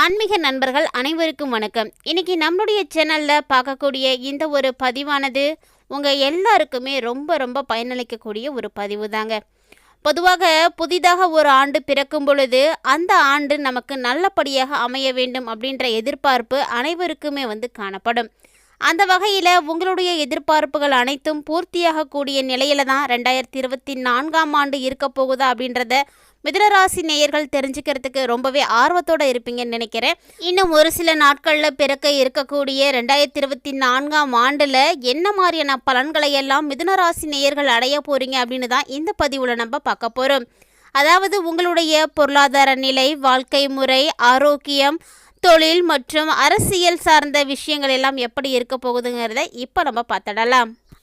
ஆன்மீக நண்பர்கள் அனைவருக்கும் வணக்கம். இன்னைக்கு நம்மளுடைய சேனலில் பார்க்கக்கூடிய இந்த ஒரு பதிவானது உங்கள் எல்லாருக்குமே ரொம்ப ரொம்ப பயனளிக்கக்கூடிய ஒரு பதிவு தாங்க பொதுவாக புதிதாக ஒரு ஆண்டு பிறக்கும் பொழுது அந்த ஆண்டு நமக்கு நல்லபடியாக அமைய வேண்டும் அப்படின்ற எதிர்பார்ப்பு அனைவருக்குமே வந்து காணப்படும். அந்த வகையில் உங்களுடைய எதிர்பார்ப்புகள் அனைத்தும் பூர்த்தியாகக்கூடிய நிலையில தான் ரெண்டாயிரத்தி இருபத்தி நான்காம் ஆண்டு இருக்க போகுதா அப்படின்றத மிதனராசி நேயர்கள் தெரிஞ்சுக்கிறதுக்கு ரொம்பவே ஆர்வத்தோட இருப்பீங்கன்னு நினைக்கிறேன். இன்னும் ஒரு சில நாட்களில் பிறக்க இருக்கக்கூடிய ரெண்டாயிரத்தி இருபத்தி நான்காம் ஆண்டில் என்ன மாதிரியான பலன்களை எல்லாம் மிதுனராசி நேயர்கள் அடைய போறீங்க அப்படின்னு தான் இந்த பதிவில் நம்ம பார்க்க போகிறோம் அதாவது உங்களுடைய பொருளாதார நிலை வாழ்க்கை முறை ஆரோக்கியம் தொழில் மற்றும் அரசியல் சார்ந்த விஷயங்கள் எல்லாம் எப்படி இருக்க போகுதுங்கிறத இப்போ நம்ம பார்த்துடலாம்.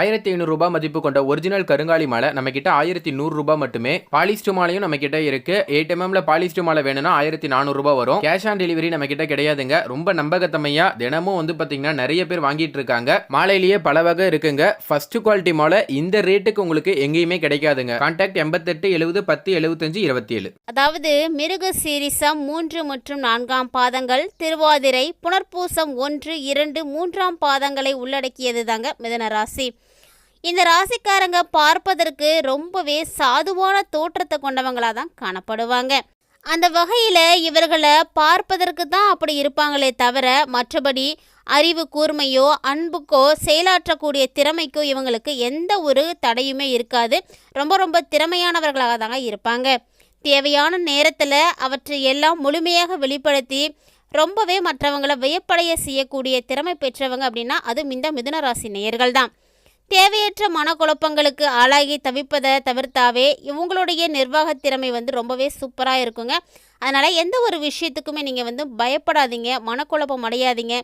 ஆயிரத்தி ஐநூறுரூபா மதிப்பு கொண்ட ஒரிஜினல் கருங்காலி மாலை நம்ம கிட்ட ஆயிரத்தி நூறுரூபா மட்டுமே. பாலிஸ்டு மாலையும் நம்ம கிட்ட இருக்கு எயிட் எம்எம்ல பாலிஸ்டு மாலை வேணும்னா ஆயிரத்தி நானூறுரூபா வரும். கேஷ் ஆன் டெலிவரி நம்ம கிட்ட கிடையாதுங்க. ரொம்ப நம்பகத்தமையா தினமும் வந்து பார்த்தீங்கன்னா நிறைய பேர் வாங்கிட்டு இருக்காங்க. மாலையிலேயே பல வகை இருக்குங்க. ஃபர்ஸ்ட் குவாலிட்டி மாலை இந்த ரேட்டுக்கு உங்களுக்கு எங்கேயுமே கிடைக்காதுங்க. கான்டாக்ட் எண்பத்தெட்டு எழுபது பத்து எழுபத்தஞ்சு இருபத்தி ஏழு அதாவது மிருக சீரிசம் மூன்று மற்றும் நான்காம் பாதங்கள் திருவாதிரை புனர்பூசம் ஒன்று இரண்டு மூன்றாம் பாதங்களை உள்ளடக்கியது தாங்க மிதன ராசி. இந்த ராசிக்காரங்க பார்ப்பதற்கு ரொம்பவே சாதுவான தோற்றத்தை கொண்டவங்களாக தான் காணப்படுவாங்க. அந்த வகையில் இவர்களை பார்ப்பதற்கு தான் அப்படி இருப்பாங்களே தவிர மற்றபடி அறிவு கூர்மையோ அன்புக்கோ செயலாற்றக்கூடிய திறமைக்கோ இவங்களுக்கு எந்த ஒரு தடையுமே இருக்காது. ரொம்ப ரொம்ப திறமையானவர்களாக தாங்க இருப்பாங்க. தேவையான நேரத்தில் அவற்றை எல்லாம் முழுமையாக வெளிப்படுத்தி ரொம்பவே மற்றவங்களை வியப்படைய செய்யக்கூடிய திறமை பெற்றவங்க அப்படின்னா அது இந்த மிதுன ராசி நேயர்கள் தான் தேவையற்ற மனக்குழப்பங்களுக்கு ஆளாகி தவிப்பதை தவிர்த்தாவே இவங்களுடைய நிர்வாக திறமை வந்து ரொம்பவே சூப்பராக இருக்குங்க. அதனால் எந்த ஒரு விஷயத்துக்குமே நீங்கள் வந்து பயப்படாதீங்க மனக்குழப்பம் அடையாதீங்க.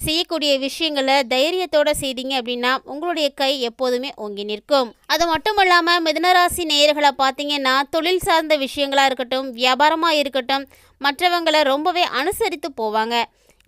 செய்யக்கூடிய விஷயங்களை தைரியத்தோடு செய்தீங்க அப்படின்னா உங்களுடைய கை எப்போதுமே ஓங்கி நிற்கும். அது மட்டும் இல்லாமல் மிதனராசி நேயர்களை பார்த்தீங்கன்னா தொழில் சார்ந்த விஷயங்களாக இருக்கட்டும் வியாபாரமாக இருக்கட்டும் மற்றவங்களை ரொம்பவே அனுசரித்து போவாங்க.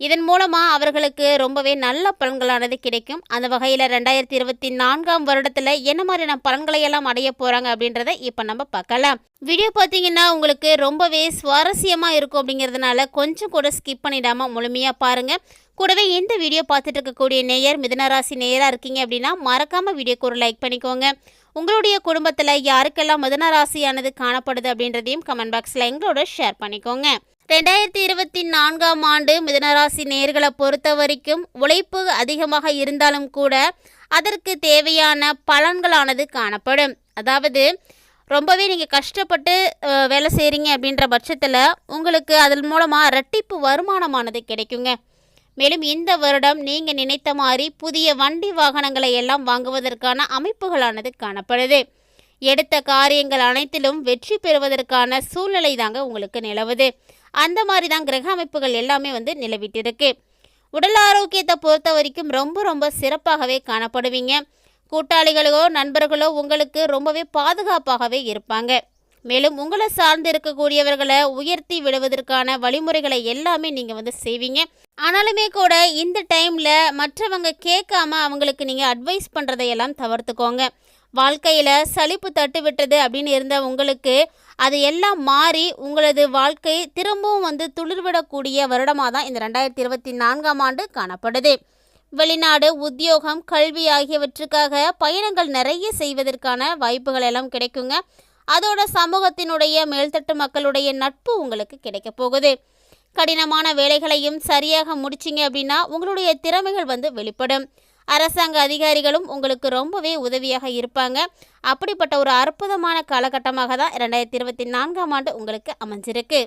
இதன் மூலமாக அவர்களுக்கு ரொம்பவே நல்ல பலன்களானது கிடைக்கும். அந்த வகையில் ரெண்டாயிரத்தி இருபத்தி நான்காம் வருடத்தில் என்ன மாதிரியான பலன்களை எல்லாம் அடைய போகிறாங்க அப்படின்றத இப்போ நம்ம பார்க்கலாம். வீடியோ பார்த்தீங்கன்னா உங்களுக்கு ரொம்பவே சுவாரஸ்யமாக இருக்கும் அப்படிங்கிறதுனால கொஞ்சம் கூட ஸ்கிப் பண்ணிடாமல் முழுமையாக பாருங்கள் கூடவே இந்த வீடியோ பார்த்துட்டு இருக்கக்கூடிய நேயர் மிதனராசி நேயராக இருக்கீங்க அப்படின்னா மறக்காமல் வீடியோக்கு ஒரு லைக் பண்ணிக்கோங்க. உங்களுடைய குடும்பத்தில் யாருக்கெல்லாம் மிதனராசியானது காணப்படுது அப்படின்றதையும் கமெண்ட் பாக்ஸில் எங்களோட ஷேர் பண்ணிக்கோங்க. ரெண்டாயிரத்தி இருபத்தி நான்காம் ஆண்டு மிதனராசி நேர்களை பொறுத்த வரைக்கும் உழைப்பு அதிகமாக இருந்தாலும் கூட அதற்கு தேவையான பலன்களானது காணப்படும். அதாவது ரொம்பவே நீங்கள் கஷ்டப்பட்டு வேலை செய்கிறீங்க அப்படின்ற பட்சத்தில் உங்களுக்கு அதன் மூலமாக ரெட்டிப்பு வருமானமானது கிடைக்குங்க. மேலும் இந்த வருடம் நீங்கள் நினைத்த மாதிரி புதிய வண்டி வாகனங்களை எல்லாம் வாங்குவதற்கான அமைப்புகளானது காணப்படுது. எடுத்த காரியங்கள் அனைத்திலும் வெற்றி பெறுவதற்கான சூழ்நிலை தாங்க உங்களுக்கு நிலவுது. அந்த மாதிரி தான் கிரக அமைப்புகள் எல்லாமே வந்து நிலவிட்டு இருக்கு உடல் ஆரோக்கியத்தை பொறுத்த வரைக்கும் ரொம்ப ரொம்ப சிறப்பாகவே காணப்படுவீங்க. கூட்டாளிகளோ நண்பர்களோ உங்களுக்கு ரொம்பவே பாதுகாப்பாகவே இருப்பாங்க. மேலும் உங்களை சார்ந்து இருக்கக்கூடியவர்களை உயர்த்தி விடுவதற்கான வழிமுறைகளை எல்லாமே நீங்கள் வந்து செய்வீங்க. ஆனாலுமே கூட இந்த டைமில் மற்றவங்க கேட்காம அவங்களுக்கு நீங்கள் அட்வைஸ் பண்ணுறதையெல்லாம் தவிர்த்துக்கோங்க. வாழ்க்கையில் சலிப்பு தட்டு விட்டது அப்படின்னு இருந்த உங்களுக்கு அது எல்லாம் மாறி உங்களது வாழ்க்கை திரும்பவும் வந்து துளிர்விடக்கூடிய வருடமாக தான் இந்த ரெண்டாயிரத்தி இருபத்தி நான்காம் ஆண்டு காணப்படுது. வெளிநாடு உத்தியோகம் கல்வி ஆகியவற்றுக்காக பயணங்கள் நிறைய செய்வதற்கான வாய்ப்புகள் எல்லாம் கிடைக்குங்க. அதோட சமூகத்தினுடைய மேல்தட்டு மக்களுடைய நட்பு உங்களுக்கு கிடைக்க போகுது. கடினமான வேலைகளையும் சரியாக முடிச்சிங்க அப்படின்னா உங்களுடைய திறமைகள் வந்து வெளிப்படும். அரசாங்க அதிகாரிகளும் உங்களுக்கு ரொம்பவே உதவியாக இருப்பாங்க. அப்படிப்பட்ட ஒரு அற்புதமான காலகட்டமாக தான் ரெண்டாயிரத்தி இருபத்தி நான்காம் ஆண்டு உங்களுக்கு அமைஞ்சிருக்கு.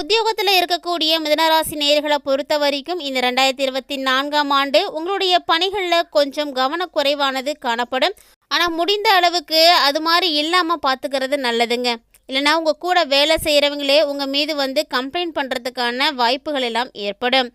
உத்தியோகத்தில் இருக்கக்கூடிய மிதனராசி நேர்களை பொறுத்த வரைக்கும் இந்த ரெண்டாயிரத்தி இருபத்தி நான்காம் ஆண்டு உங்களுடைய பணிகளில் கொஞ்சம் கவனக்குறைவானது காணப்படும். ஆனால் முடிந்த அளவுக்கு அது மாதிரி இல்லாமல் பார்த்துக்கிறது நல்லதுங்க. இல்லைனா உங்கள் கூட வேலை செய்கிறவங்களே உங்கள் மீது வந்து கம்ப்ளைண்ட் பண்ணுறதுக்கான வாய்ப்புகள் எல்லாம் ஏற்படும்.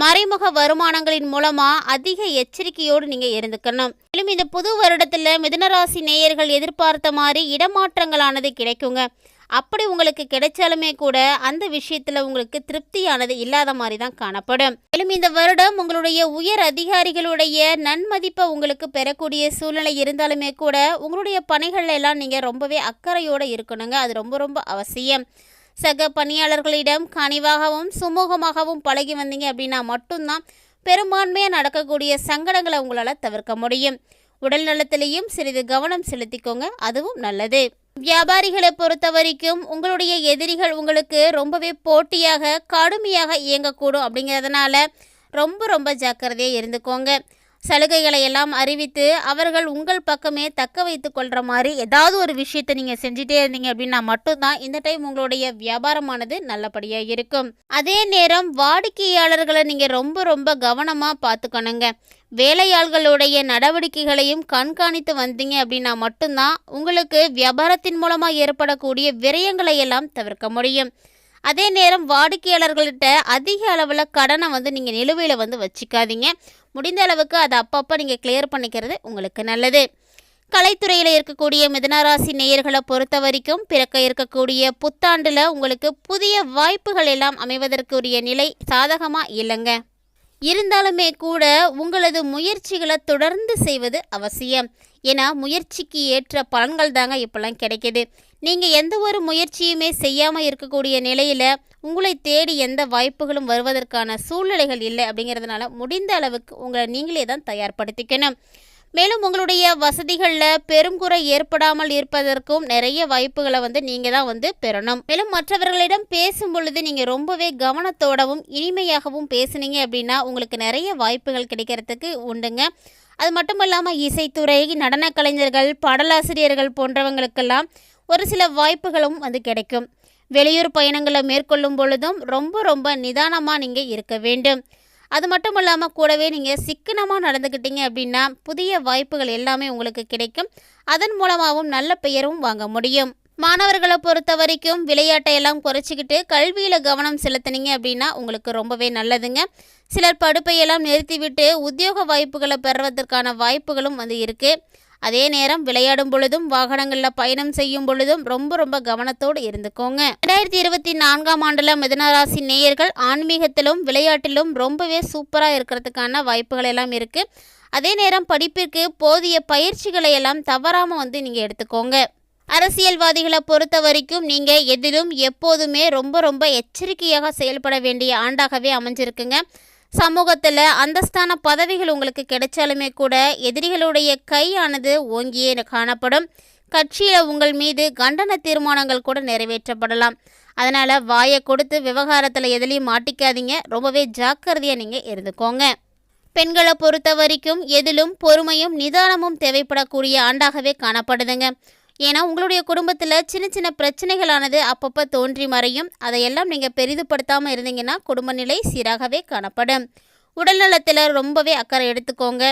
மறைமுக வருமானங்களின் மூலமா அதிக எச்சரிக்கையோடு நீங்க இருந்துக்கணும். மேலும் இந்த புது வருடத்துல மிதுனராசி நேயர்கள் எதிர்பார்த்த மாதிரி இடமாற்றங்களானது கிடைக்குங்க. அப்படி உங்களுக்கு கிடைச்சாலுமே கூட அந்த விஷயத்தில் உங்களுக்கு திருப்தியானது இல்லாத மாதிரி தான் காணப்படும். மேலும் இந்த வருடம் உங்களுடைய உயர் அதிகாரிகளுடைய நன்மதிப்பை உங்களுக்கு பெறக்கூடிய சூழ்நிலை இருந்தாலுமே கூட உங்களுடைய பணிகள் எல்லாம் நீங்கள் ரொம்பவே அக்கறையோடு இருக்கணுங்க. அது ரொம்ப ரொம்ப அவசியம். சக பணியாளர்களிடம் கனிவாகவும் சுமூகமாகவும் பழகி வந்தீங்க அப்படின்னா மட்டும்தான் பெரும்பான்மையாக நடக்கக்கூடிய சங்கடங்களை உங்களால் தவிர்க்க முடியும். உடல் நலத்திலையும் சிறிது கவனம் செலுத்திக்கோங்க. அதுவும் நல்லது. வியாபாரிகளை பொறுத்த வரைக்கும் உங்களுடைய எதிரிகள் உங்களுக்கு ரொம்பவே போட்டியாக கடுமையாக இயங்கக்கூடும் அப்படிங்கிறதுனால ரொம்ப ரொம்ப ஜாக்கிரதையாக இருந்துக்கோங்க. சலுகைகளை எல்லாம் அறிவித்து அவர்கள் உங்கள் பக்கமே தக்க வைத்து கொள்கிற மாதிரி ஏதாவது ஒரு விஷயத்தை நீங்கள் செஞ்சுட்டே இருந்தீங்க அப்படின்னா மட்டும்தான் இந்த டைம் உங்களுடைய வியாபாரமானது நல்லபடியாக இருக்கும். அதே நேரம் வாடிக்கையாளர்களை நீங்கள் ரொம்ப ரொம்ப கவனமாக பார்த்துக்கணுங்க. வேலையாள்களுடைய நடவடிக்கைகளையும் கண்காணித்து வந்தீங்க அப்படின்னா மட்டும்தான் உங்களுக்கு வியாபாரத்தின் மூலமாக ஏற்படக்கூடிய விரயங்களை எல்லாம் தவிர்க்க முடியும். அதே நேரம் வாடிக்கையாளர்கள்ட்ட அதிக அளவில் கடனை வந்து நீங்கள் நிலுவையில் வந்து வச்சுக்காதீங்க. முடிந்த அளவுக்கு அதை அப்பப்போ நீங்கள் கிளியர் பண்ணிக்கிறது உங்களுக்கு நல்லது. கலைத்துறையில் இருக்கக்கூடிய மிதனராசி நேயர்களை பொறுத்த வரைக்கும் பிறக்க இருக்கக்கூடிய புத்தாண்டில் உங்களுக்கு புதிய வாய்ப்புகள் எல்லாம் அமைவதற்குரிய நிலை சாதகமாக இல்லைங்க. இருந்தாலுமே கூட உங்களது முயற்சிகளை தொடர்ந்து செய்வது அவசியம். ஏன்னா முயற்சிக்கு ஏற்ற பலன்கள் தாங்க இப்போல்லாம் கிடைக்கிது. நீங்கள் எந்த ஒரு முயற்சியுமே செய்யாமல் இருக்கக்கூடிய நிலையில் உங்களை தேடி எந்த வாய்ப்புகளும் வருவதற்கான சூழ்நிலைகள் இல்லை அப்படிங்கிறதுனால முடிந்த அளவுக்கு உங்களை நீங்களே தான் தயார்படுத்திக்கணும். மேலும் உங்களுடைய வசதிகளில் பெருங்குறை ஏற்படாமல் இருப்பதற்கும் நிறைய வாய்ப்புகளை வந்து நீங்கள் தான் வந்து பெறணும். மேலும் மற்றவர்களிடம் பேசும் பொழுது நீங்கள் ரொம்பவே கவனத்தோடவும் இனிமையாகவும் பேசுனீங்க அப்படின்னா உங்களுக்கு நிறைய வாய்ப்புகள் கிடைக்கிறதுக்கு உண்டுங்க. அது மட்டும் இல்லாமல் இசைத்துறை நடன கலைஞர்கள் பாடலாசிரியர்கள் போன்றவங்களுக்கெல்லாம் ஒரு சில வாய்ப்புகளும் வந்து கிடைக்கும். வெளியூர் பயணங்களை மேற்கொள்ளும் பொழுதும் ரொம்ப ரொம்ப நிதானமாக நீங்கள் இருக்க வேண்டும். அது மட்டும் இல்லாமல் கூடவே நீங்கள் சிக்கனமாக நடந்துக்கிட்டீங்க அப்படின்னா புதிய வாய்ப்புகள் எல்லாமே உங்களுக்கு கிடைக்கும். அதன் மூலமாகவும் நல்ல பெயரும் வாங்க முடியும். மாணவர்களை பொறுத்த வரைக்கும் விளையாட்டை எல்லாம் குறைச்சிக்கிட்டு கல்வியில் கவனம் செலுத்தினீங்க அப்படின்னா உங்களுக்கு ரொம்பவே நல்லதுங்க. சிலர் படுப்பையெல்லாம் நிறுத்திவிட்டு உத்தியோக வாய்ப்புகளை பெறுவதற்கான வாய்ப்புகளும் வந்து இருக்குது அதே நேரம் விளையாடும் பொழுதும் வாகனங்களில் பயணம் செய்யும் பொழுதும் ரொம்ப ரொம்ப கவனத்தோடு இருந்துக்கோங்க. ரெண்டாயிரத்தி இருபத்தி நான்காம் ஆண்டுல மிதனராசி நேயர்கள் ஆன்மீகத்திலும் விளையாட்டிலும் ரொம்பவே சூப்பராக இருக்கிறதுக்கான வாய்ப்புகள் எல்லாம் இருக்குது அதே நேரம் படிப்பிற்கு போதிய பயிற்சிகளை எல்லாம் தவறாமல் வந்து நீங்கள் எடுத்துக்கோங்க. அரசியல்வாதிகளை பொறுத்த வரைக்கும் நீங்கள் எதிலும் எப்போதுமே ரொம்ப ரொம்ப எச்சரிக்கையாக செயல்பட வேண்டிய ஆண்டாகவே அமைஞ்சிருக்குங்க. சமூகத்தில் அந்தஸ்தான பதவிகள் உங்களுக்கு கிடைச்சாலுமே கூட எதிரிகளுடைய கையானது ஓங்கியே காணப்படும். கட்சியில் உங்கள் மீது கண்டன தீர்மானங்கள் கூட நிறைவேற்றப்படலாம். அதனால் வாயை கொடுத்து விவகாரத்தில் எதுலேயும் மாட்டிக்காதீங்க. ரொம்பவே ஜாக்கிரதையாக நீங்கள் இருந்துக்கோங்க. பெண்களை பொறுத்த வரைக்கும் எதிலும் பொறுமையும் நிதானமும் தேவைப்படக்கூடிய ஆண்டாகவே காணப்படுதுங்க. ஏன்னா உங்களுடைய குடும்பத்தில் சின்ன சின்ன பிரச்சனைகளானது அப்பப்போ தோன்றி மறையும். அதையெல்லாம் நீங்கள் பெரிதுபடுத்தாமல் இருந்தீங்கன்னா குடும்ப நிலை சீராகவே காணப்படும். உடல்நலத்தில் ரொம்பவே அக்கறை எடுத்துக்கோங்க.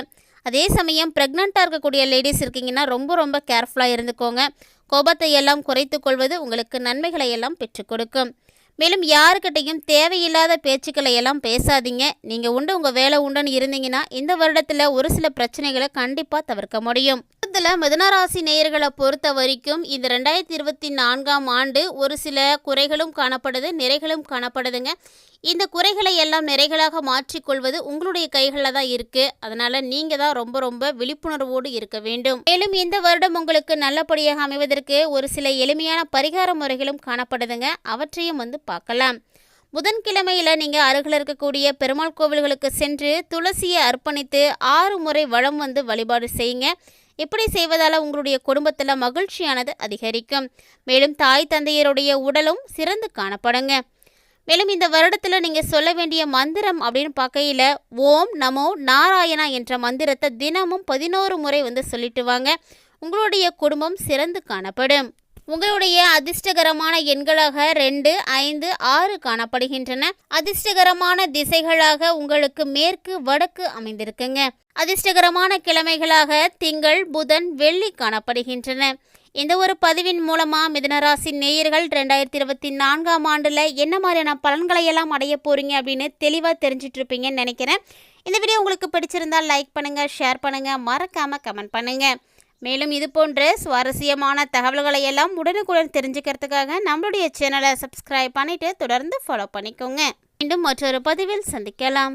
அதே சமயம் ப்ரெக்னெண்ட்டாக இருக்கக்கூடிய லேடிஸ் இருக்கீங்கன்னா ரொம்ப ரொம்ப கேர்ஃபுல்லாக இருந்துக்கோங்க. கோபத்தை எல்லாம் குறைத்து கொள்வது உங்களுக்கு நன்மைகளை எல்லாம் பெற்றுக் கொடுக்கும். மேலும் யாருக்கிட்டையும் தேவையில்லாத பேச்சுக்களை எல்லாம் பேசாதீங்க. நீங்கள் உண்டு உங்கள் வேலை உண்டுன்னு இருந்தீங்கன்னா இந்த வருடத்தில் ஒரு சில பிரச்சனைகளை கண்டிப்பாக தவிர்க்க முடியும். இதில் மிதனராசி நேயர்களை பொறுத்த வரைக்கும் இந்த ரெண்டாயிரத்தி இருபத்தி நான்காம் ஆண்டு ஒரு சில குறைகளும் காணப்படுது நிறைகளும் காணப்படுதுங்க. இந்த குறைகளை எல்லாம் நிறைகளாக மாற்றிக்கொள்வது உங்களுடைய கைகளில் தான் இருக்குது அதனால் நீங்கள் தான் ரொம்ப ரொம்ப விழிப்புணர்வோடு இருக்க வேண்டும். மேலும் இந்த வருடம் உங்களுக்கு நல்லபடியாக அமைவதற்கு ஒரு சில எளிமையான பரிகார முறைகளும் காணப்படுதுங்க. அவற்றையும் வந்து பார்க்கலாம். புதன்கிழமையில் நீங்கள் அருகில் இருக்கக்கூடிய பெருமாள் கோவில்களுக்கு சென்று துளசியை அர்ப்பணித்து ஆறு முறை வளம் வந்து வழிபாடு செய்யுங்க. இப்படி செய்வதால் உங்களுடைய குடும்பத்தில் மகிழ்ச்சியானது அதிகரிக்கும். மேலும் தாய் தந்தையருடைய உடலும் சிறந்து காணப்படுங்க. மேலும் இந்த வருடத்தில் நீங்கள் சொல்ல வேண்டிய மந்திரம் அப்படின்னு பார்க்கையில் ஓம் நமோ நாராயணா என்ற மந்திரத்தை தினமும் பதினோரு முறை வந்து சொல்லிட்டு வாங்க உங்களுடைய குடும்பம் சிறந்து காணப்படும். உங்களுடைய அதிர்ஷ்டகரமான எண்களாக ரெண்டு ஐந்து ஆறு காணப்படுகின்றன. அதிர்ஷ்டகரமான திசைகளாக உங்களுக்கு மேற்கு வடக்கு அமைந்திருக்குங்க. அதிர்ஷ்டகரமான கிழமைகளாக திங்கள் புதன் வெள்ளி காணப்படுகின்றன. இந்த ஒரு பதிவின் மூலமா மிதனராசி நேயர்கள் ரெண்டாயிரத்தி இருபத்தி நான்காம் ஆண்டுல என்ன மாதிரியான பலன்களை எல்லாம் அடைய போறீங்க அப்படின்னு தெளிவா தெரிஞ்சிட்டு இருப்பீங்கன்னு நினைக்கிறேன். இந்த வீடியோ உங்களுக்கு பிடிச்சிருந்தால் லைக் பண்ணுங்க ஷேர் பண்ணுங்க மறக்காம கமெண்ட் பண்ணுங்க. மேலும் இது போன்ற சுவாரஸ்யமான தகவல்களை எல்லாம் உடனுக்குடன் தெரிஞ்சுக்கிறதுக்காக நம்மளுடைய சேனலை சப்ஸ்கிரைப் பண்ணிட்டு தொடர்ந்து ஃபாலோ பண்ணிக்கோங்க. மீண்டும் மற்றொரு பதிவில் சந்திக்கலாம்.